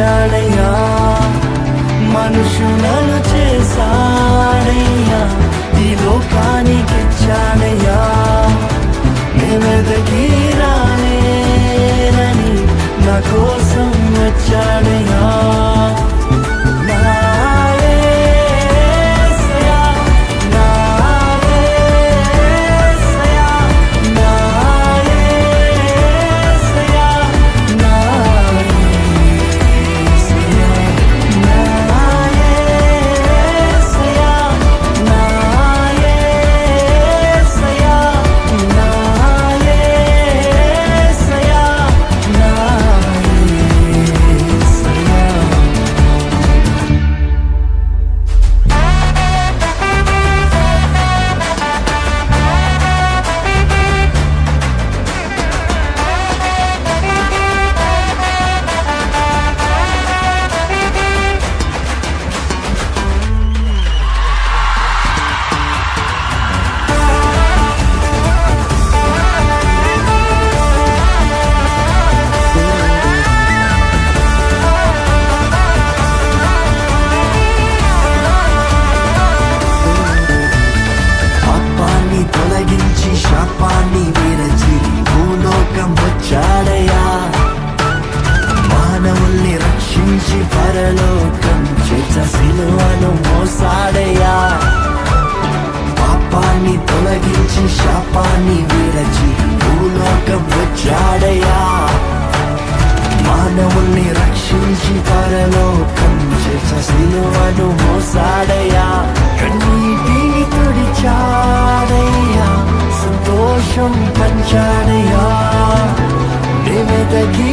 చేశాడయ్యా మనుషులను చేశాడయ్యా ఈ లోకానికి ఇచ్చాడయ్యా నేనెదగిరానేనని నా కోసం పరలోకం చేత సిలువను మోసాడయ్యా. కన్నీటిని తుడిచాడయ్యా. సంతోషం పంచాడయ్యా. నిమెదకి